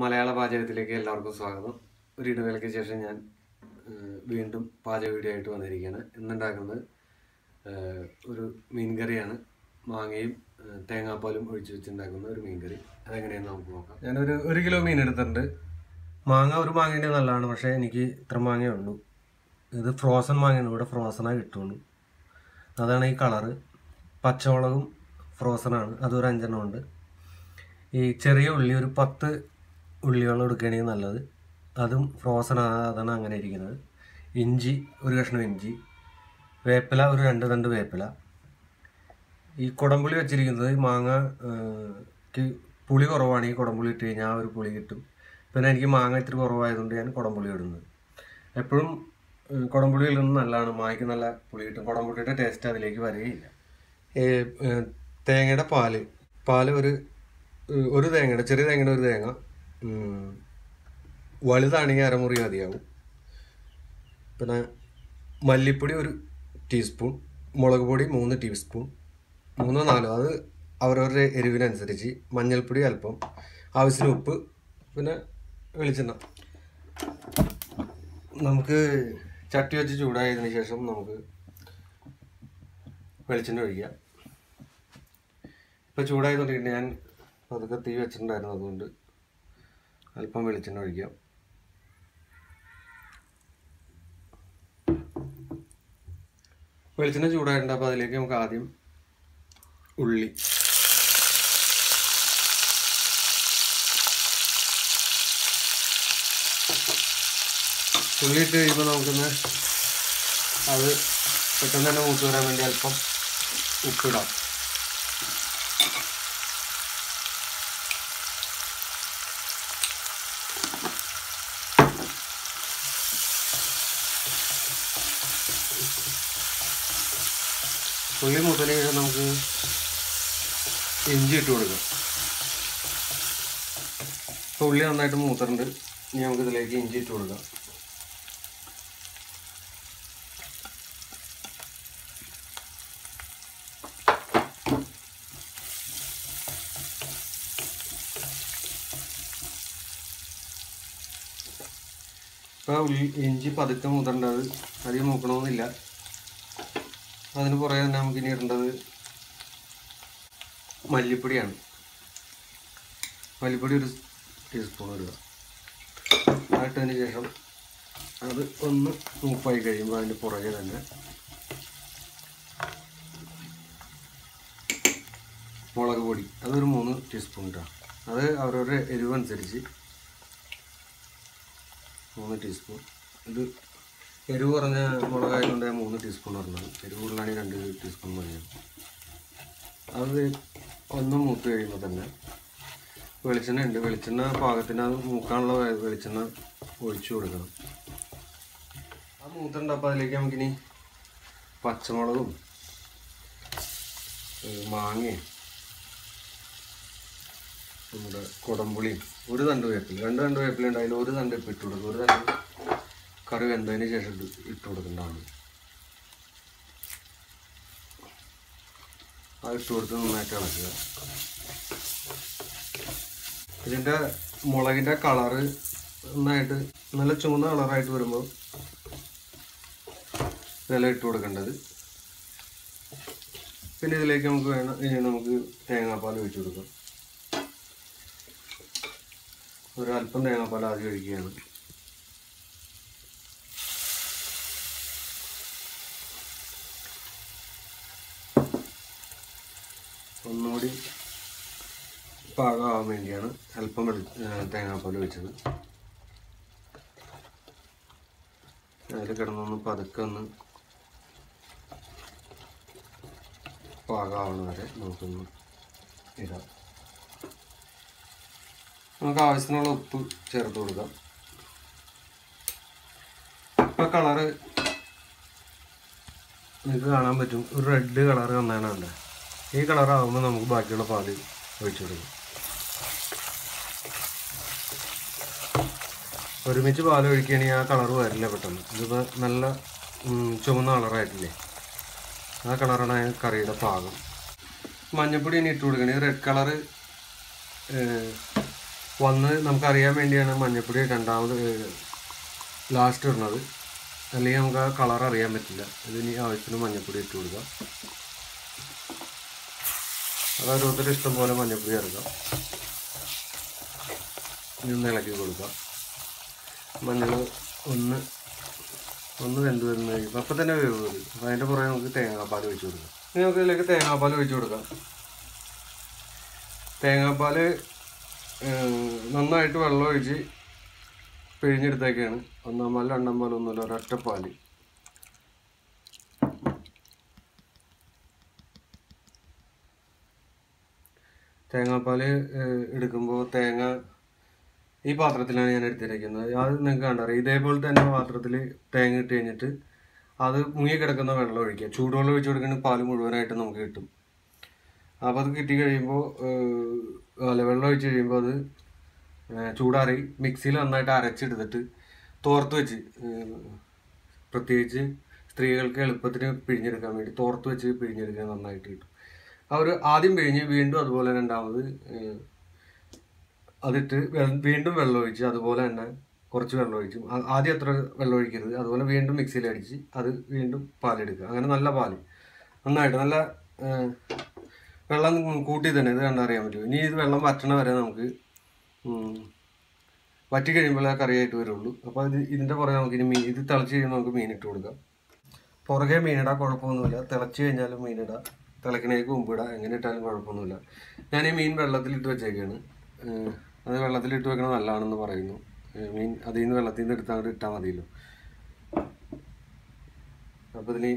മലയാള പാചകത്തിലേക്ക് എല്ലാവർക്കും സ്വാഗതം. ഒരു ഇടവേളയ്ക്ക് ശേഷം ഞാൻ വീണ്ടും പാചക വീഡിയോ ആയിട്ട് വന്നിരിക്കുകയാണ്. ഇന്നുണ്ടാക്കുന്നത് ഒരു ഒരു മീൻകറിയാണ്. മാങ്ങയും തേങ്ങാപ്പാലും ഒഴിച്ച് വെച്ചുണ്ടാക്കുന്ന ഒരു മീൻകറി. അതെങ്ങനെയാണെന്ന് നമുക്ക് നോക്കാം. ഞാനൊരു ഒരു കിലോ മീൻ എടുത്തിട്ടുണ്ട്. മാങ്ങ ഒരു മാങ്ങേന്റെ നല്ലതാണ് പക്ഷേ എനിക്ക് ഇത്ര മാങ്ങയേ ഉള്ളൂ. ഇത് ഫ്രോസൺ മാങ്ങയാണ് ഇവിടെ ഫ്രോസണായി കിട്ടുള്ളൂ. അതാണ് ഈ കളറ് പച്ചമുളകും ഫ്രോസണാണ് അതൊരു അഞ്ചെണ്ണം ഉണ്ട്. ഈ ചെറിയ ഉള്ളി ഒരു പത്ത് ഉള്ളിയോളം എടുക്കുകയാണെങ്കിൽ നല്ലത്. അതും ഫ്രോസൺ അതാണ് അങ്ങനെ ഇരിക്കുന്നത്. ഇഞ്ചി ഒരു കഷ്ണം ഇഞ്ചി വേപ്പില ഒരു രണ്ട് രണ്ട് വേപ്പില. ഈ കുടംപുളി വെച്ചിരിക്കുന്നത് മാങ്ങയ്ക്ക് മാങ്ങ പുളി കുറവാണെങ്കിൽ കുടംപുളി ഇട്ട് കഴിഞ്ഞാൽ ആ ഒരു പുളി കിട്ടും. പിന്നെ എനിക്ക് മാങ്ങ ഇത്തിരി കുറവായതുകൊണ്ട് ഞാൻ കുടംപുളി ഇടുന്നത്. എപ്പോഴും കുടംപുളി ഇടുന്നത് നല്ലതാണ്. മാങ്ങയ്ക്ക് നല്ല പുളി കിട്ടും. കുടംപുളിയുടെ ടേസ്റ്റ് അതിലേക്ക് വരികയില്ല. തേങ്ങയുടെ പാൽ. പാൽ ഒരു ഒരു തേങ്ങയുടെ ചെറിയ തേങ്ങയുടെ ഒരു തേങ്ങ. വലുതാണെങ്കിൽ അരമുറി മതിയാവും. പിന്നെ മല്ലിപ്പൊടി ഒരു ടീസ്പൂൺ മുളക് പൊടി മൂന്ന് ടീസ്പൂൺ മൂന്നോ നാലോ അത് അവരവരുടെ എരിവിനനുസരിച്ച് മഞ്ഞൾപ്പൊടി അല്പം ആവശ്യത്തിന് ഉപ്പ് പിന്നെ വെളിച്ചെണ്ണ. നമുക്ക് ചട്ടി വെച്ച് ചൂടായതിന് ശേഷം നമുക്ക് വെളിച്ചെണ്ണ ഒഴിക്കാം. ഇപ്പോൾ ചൂടായതുകൊണ്ട് ഞാൻ അതൊക്കെ തീ വെച്ചിട്ടുണ്ടായിരുന്നു അതുകൊണ്ട് അല്പം വെളിച്ചെണ്ണ ഒഴിക്കാം വെളിച്ചെണ്ണ ചൂടായിട്ടുണ്ട് അപ്പോൾ അതിലേക്ക് നമുക്ക് ആദ്യം ഉള്ളി. ഉള്ളി ഇട്ട് കഴിയുമ്പോൾ നമുക്കൊന്ന് അത് പെട്ടെന്ന് തന്നെ മൂത്ത് വരാൻ വേണ്ടി അല്പം ഉപ്പിടാം. ഉള്ളി മൂത്തതിന് നമുക്ക് ഇഞ്ചി ഇട്ട് കൊടുക്കാം. ഇപ്പോൾ ഉള്ളി നന്നായിട്ട് മൂത്തിട്ടുണ്ട്. ഇനി നമുക്ക് ഇതിലേക്ക് ഇഞ്ചി ഇട്ട് കൊടുക്കാം. ഇപ്പോൾ ഇഞ്ചി പതുക്കെ മുതണ്ടത് അധികം മൂക്കണമെന്നില്ല അതിന് പുറകെ തന്നെ നമുക്ക് ഇനി ഇടേണ്ടത് മല്ലിപ്പൊടിയാണ്. മല്ലിപ്പൊടി ഒരു ടീസ്പൂൺ ഇടുക. ആട്ടതിന് ശേഷം അത് ഒന്ന് മൂപ്പായി കഴിയുമ്പോൾ അതിന്റെ പുറകെ തന്നെ മുളക് പൊടി അതൊരു മൂന്ന് ടീസ്പൂൺ ഇട്ടാണ് അത് അവരവരുടെ എരിവനുസരിച്ച് മൂന്ന് ടീസ്പൂൺ ഇത് എരിവ് കുറഞ്ഞ മുളകായതുകൊണ്ട് ഞാൻ മൂന്ന് ടീസ്പൂൺ പറഞ്ഞത് എരിവ് കൂടുതലാണെങ്കിൽ രണ്ട് ടീസ്പൂൺ പറഞ്ഞു അത് ഒന്ന് മൂത്ത് കഴിയുമ്പോൾ തന്നെ വെളിച്ചെണ്ണ ഉണ്ട് വെളിച്ചെണ്ണ പാകത്തിന് അത് മൂക്കാനുള്ള വെളിച്ചെണ്ണ ഒഴിച്ചു കൊടുക്കണം. ആ മൂത്തുണ്ട് അപ്പോൾ അതിലേക്ക് നമുക്കിനി പച്ചമുളകും മാങ്ങയും നമ്മുടെ കുടംപുളിയും ഒരു തണ്ട് വേപ്പിൽ രണ്ട് തണ്ട് വേപ്പിലുണ്ട് അതിൽ ഒരു തണ്ട് ഇപ്പം ഇട്ട് കൊടുക്കും. ഒരു തണ്ട് കറി വെന്തതിന് ശേഷം ഇട്ട് കൊടുക്കേണ്ടതാണ്. അത് ഇട്ട് കൊടുത്ത് നന്നായിട്ട് ഇളക്കുക. ഇതിന്റെ മുളകിന്റെ കളറ് നന്നായിട്ട് നല്ല ചുവന്ന കളറായിട്ട് വരുമ്പോൾ ഇതെല്ലാം ഇട്ട് കൊടുക്കേണ്ടത്. പിന്നെ ഇതിലേക്ക് നമുക്ക് വേണം നമുക്ക് തേങ്ങാപ്പാൽ ഒഴിച്ച് കൊടുക്കാം. ഒരല്പം തേങ്ങാപ്പാൽ ആദ്യം ഒഴിക്കുകയാണ്. ഒന്നുകൂടി പാകമാകാൻ വേണ്ടിയാണ് അല്പം തേങ്ങാപ്പാൽ ഒഴിച്ചത് അതിൽ കിടന്നൊന്ന് പതുക്കെ ഒന്ന് പാകമാവണ വരെ നമുക്കൊന്ന് ഇടാം. നമുക്ക് ആവശ്യത്തിനുള്ള ഉപ്പ് ചേർത്ത് കൊടുക്കാം. ഇപ്പൊ കളറ് നിങ്ങൾക്ക് കാണാൻ പറ്റും. ഒരു റെഡ് കളർ വന്നതാണ് ഈ കളർ ആകുമ്പോൾ നമുക്ക് ബാക്കിയുള്ള പാൽ ഒഴിച്ചു കൊടുക്കും. ഒരുമിച്ച് പാൽ ഒഴിക്കുകയാണെങ്കിൽ ആ കളർ വരില്ല പെട്ടെന്ന്. ഇതിപ്പോൾ നല്ല ചുവന്ന കളറായിട്ടില്ലേ? ആ കളറാണ് കറിയുടെ പാകം മഞ്ഞപ്പൊടി ഇനി ഇട്ട് കൊടുക്കണേ. റെഡ് കളറ് വന്ന് നമുക്കറിയാൻ വേണ്ടിയാണ് മഞ്ഞപ്പൊടി രണ്ടാമത് ലാസ്റ്റ് ഇടുന്നത്. അല്ലെങ്കിൽ നമുക്ക് ആ കളർ അറിയാൻ പറ്റില്ല. ഇതിന് ആവശ്യത്തിന് മഞ്ഞപ്പൊടി ഇട്ട് കൊടുക്കാം. അത് ഒത്തിരി ഇഷ്ടം പോലെ മഞ്ഞപ്പൊടി ചേർക്കാം ഇന്ന് ഇളക്കി കൊടുക്കാം. മഞ്ഞൾ ഒന്ന് ഒന്ന് വെന്ത് വരുന്ന കഴിയുമ്പോൾ അപ്പം തന്നെ വേവ് വരും. അപ്പം അതിന്റെ പുറകെ നമുക്ക് തേങ്ങാപ്പാൽ ഒഴിച്ചു കൊടുക്കാം. ഇനി നമുക്ക് ഇതിലേക്ക് തേങ്ങാപ്പാൽ ഒഴിച്ചു കൊടുക്കാം. തേങ്ങാപ്പാൽ നന്നായിട്ട് വെള്ളം ഒഴിച്ച് പിഴിഞ്ഞെടുത്തേക്കാണ്. ഒന്നാം പാൽ രണ്ടാം പാൽ ഒന്നുമില്ല ഒരൊറ്റ തേങ്ങാപ്പാൽ എടുക്കുമ്പോൾ തേങ്ങ ഈ പാത്രത്തിലാണ് ഞാൻ എടുത്തിരിക്കുന്നത്. അത് നിങ്ങൾക്ക് കണ്ടറിയാം. ഇതേപോലെ തന്നെ പാത്രത്തിൽ തേങ്ങ ഇട്ട് കഴിഞ്ഞിട്ട് അത് മുങ്ങി കിടക്കുന്ന വെള്ളം ഒഴിക്കുക. ചൂടുവെള്ളം ഒഴിച്ച് കൊടുക്കുകയാണെങ്കിൽ പാൽ മുഴുവനായിട്ട് നമുക്ക് കിട്ടും. അപ്പോൾ അത് കിട്ടി കഴിയുമ്പോൾ അല്ല വെള്ളം ഒഴിച്ച് കഴിയുമ്പോൾ അത് ചൂടാറി മിക്സിയിൽ നന്നായിട്ട് അരച്ചെടുത്തിട്ട് തോർത്ത് വെച്ച് പ്രത്യേകിച്ച് സ്ത്രീകൾക്ക് എളുപ്പത്തിന് പിഴിഞ്ഞെടുക്കാൻ വേണ്ടി തോർത്ത് വെച്ച് പിഴിഞ്ഞെടുക്കാൻ നന്നായിട്ട് കിട്ടും. അവർ ആദ്യം പിഴിഞ്ഞ് വീണ്ടും അതുപോലെ രണ്ടാമത് അതിട്ട് വീണ്ടും വെള്ളം ഒഴിച്ച് അതുപോലെ തന്നെ കുറച്ച് വെള്ളം ഒഴിച്ചു. ആദ്യം അത്ര വെള്ളം ഒഴിക്കരുത്? അതുപോലെ വീണ്ടും മിക്സിയിൽ അടിച്ച് അത് വീണ്ടും പാലെടുക്കുക. അങ്ങനെ നല്ല പാൽ. നന്നായിട്ട് നല്ല വെള്ളം കൂട്ടി തന്നെ. ഇത് കണ്ടറിയാൻ പറ്റും ഇനി ഇത് വെള്ളം വറ്റണ വരെ നമുക്ക് വറ്റി കഴിയുമ്പോഴേ കറിയായിട്ട് വരുള്ളൂ. അപ്പോൾ ഇത് ഇതിന്റെ പുറകെ നമുക്ക് ഇനി മീൻ ഇത് തിളച്ച് കഴിയുമ്പോൾ നമുക്ക് മീൻ കൊടുക്കാം. പുറകെ മീനിടാൻ കുഴപ്പമൊന്നുമില്ല. തിളച്ച് കഴിഞ്ഞാലും മീനിടാം. തിളക്കണേക്ക് മുമ്പ് ഇടാം എങ്ങനെ ഇട്ടാലും കുഴപ്പമൊന്നുമില്ല. ഞാൻ ഈ മീൻ വെള്ളത്തിലിട്ട് വെച്ചേക്കാണ്. അത് വെള്ളത്തിലിട്ട് വെക്കണത് നല്ലതാണെന്ന് പറയുന്നു. മീൻ അതിൽ നിന്ന് വെള്ളത്തിൽ നിന്ന് എടുത്താൽ ഇട്ടാൽ മതിയല്ലോ. അപ്പോൾ ഇതിന്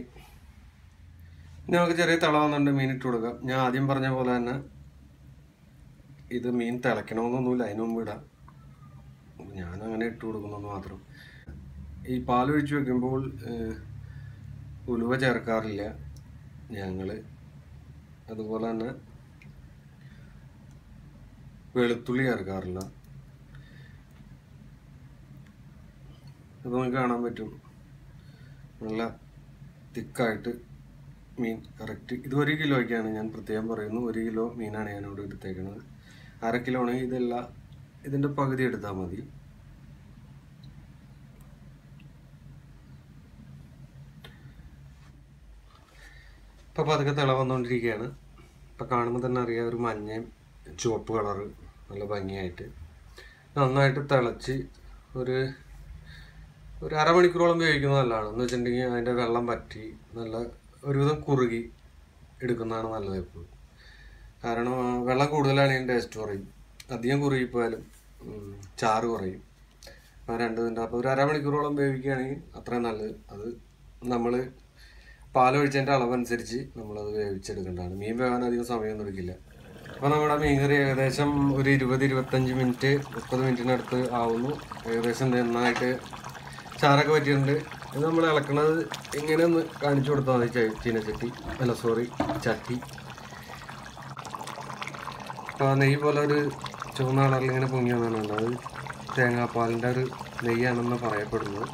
നമുക്ക് ചെറിയ തിള വന്നുകൊണ്ട് മീൻ ഇട്ട് കൊടുക്കാം. ഞാൻ ആദ്യം പറഞ്ഞ പോലെ തന്നെ ഇത് മീൻ തിളയ്ക്കണമെന്നൊന്നുമില്ല അതിന് മുമ്പ് ഇടാം. ഞാൻ അങ്ങനെ ഇട്ട് കൊടുക്കുന്നെന്ന് മാത്രം. ഈ പാലൊഴിച്ച് വെക്കുമ്പോൾ ഉലുവ ചേർക്കാറില്ല. ഞങ്ങൾ അതുപോലെ തന്നെ വെളുത്തുള്ളി ചേർക്കാറില്ല ഇത് നമുക്ക് കാണാൻ പറ്റും. നല്ല തിക്കായിട്ട് മീൻ കറക്റ്റ് ഇത് ഒരു കിലോയ്ക്കാണ്. ഞാൻ പ്രത്യേകം പറയുന്നു ഒരു കിലോ മീനാണ് ഞാനിവിടെ എടുത്തേക്കുന്നത് അര കിലോ ആണെങ്കിൽ ഇതെല്ലാം ഇതിന്റെ പകുതി എടുത്താൽ മതി. ഇപ്പം പതുക്കെ തിള വന്നുകൊണ്ടിരിക്കുകയാണ് ഇപ്പം കാണുമ്പോൾ തന്നെ അറിയാം ഒരു മഞ്ഞയും ചുവപ്പ് കളറ് നല്ല ഭംഗിയായിട്ട്. നന്നായിട്ട് തിളച്ച് ഒരു ഒരു അരമണിക്കൂറോളം വേവിക്കുന്നത് നല്ലതാണ്. എന്ന് വെച്ചിട്ടുണ്ടെങ്കിൽ അതിന്റെ വെള്ളം പറ്റി നല്ല ഒരുവിധം കുറുകി എടുക്കുന്നതാണ് നല്ലത് എപ്പോഴും. കാരണം വെള്ളം കൂടുതലാണ് ഇതിന്റെ ടേസ്റ്റ് കുറയും. അധികം കുറുകിപ്പോയാലും ചാറ് കുറയും. അപ്പോൾ രണ്ട് അപ്പോൾ ഒരു അരമണിക്കൂറോളം വേവിക്കുകയാണെങ്കിൽ അത്രയും നല്ലത്. അത് നമ്മൾ പാലൊഴിച്ചതിന്റെ അളവനുസരിച്ച് നമ്മളത് വേവിച്ചെടുക്കേണ്ടതാണ്. മീൻ വേവാൻ അധികം സമയമൊന്നും എടുക്കില്ല. അപ്പോൾ നമ്മുടെ മീൻകറി ഏകദേശം ഒരു ഇരുപത് ഇരുപത്തഞ്ച് മിനിറ്റ് മുപ്പത് മിനിറ്റിനടുത്ത് ആവുന്നു. ഏകദേശം നന്നായിട്ട് ചാറൊക്കെ പറ്റിയിട്ടുണ്ട്. ഇത് നമ്മൾ ഇളക്കണത് ഇങ്ങനെ ഒന്ന് കാണിച്ചു കൊടുത്താൽ മതി. ചീനച്ചട്ടി അല്ല സോറി ചട്ടി അപ്പോൾ നെയ്യ് പോലെ ഒരു ചുവന്ന കളറിൽ ഇങ്ങനെ പൊങ്ങി വന്നിട്ടുണ്ട് അത് തേങ്ങാപ്പാലിന്റെ ഒരു നെയ്യാണെന്ന് പറയപ്പെടുന്നത്.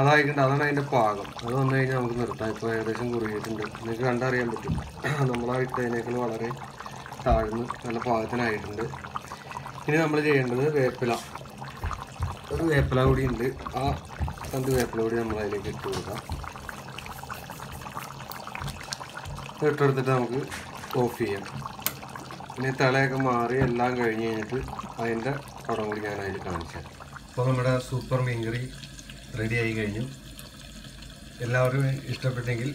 അതായിട്ടുണ്ട് അതാണ് അതിന്റെ പാകം. അത് വന്നു കഴിഞ്ഞാൽ നമുക്ക് നിർത്താം. ഇപ്പോൾ ഏകദേശം കുറുകിയിട്ടുണ്ട്. നിങ്ങൾക്ക് കണ്ടറിയാൻ പറ്റും. നമ്മളാ ഇട്ടതിനേക്കാൾ വളരെ താഴ്ന്ന് നല്ല പാകത്തിനായിട്ടുണ്ട് ഇനി നമ്മൾ ചെയ്യേണ്ടത് വേപ്പില. ഒരു വേപ്പില കൂടി ഉണ്ട്. ആ രണ്ട് വേപ്പില കൂടി നമ്മൾ അതിലേക്ക് ഇട്ട് കൊടുക്കാം. ഇട്ടെടുത്തിട്ട് നമുക്ക് ഓഫ് ചെയ്യാം. ഇനി തലയൊക്കെ മാറി എല്ലാം കഴിഞ്ഞ് കഴിഞ്ഞിട്ട് അതിന്റെ പടം കൂടി ഞാൻ അതിൽ കാണിച്ചു അപ്പോൾ നമ്മുടെ സൂപ്പർ മീൻകറി റെഡി ആയി കഴിഞ്ഞു. എല്ലാവർക്കും ഇഷ്ടപ്പെട്ടെങ്കിൽ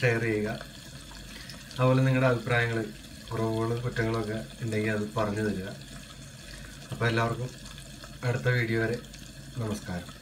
ഷെയർ ചെയ്യുക. അതുപോലെ നിങ്ങളുടെ അഭിപ്രായങ്ങൾ കുറവുകളും കുറ്റങ്ങളൊക്കെ ഉണ്ടെങ്കിൽ അത് പറഞ്ഞു തരിക. അപ്പോൾ എല്ലാവർക്കും അടുത്ത വീഡിയോ വരെ നമസ്കാരം.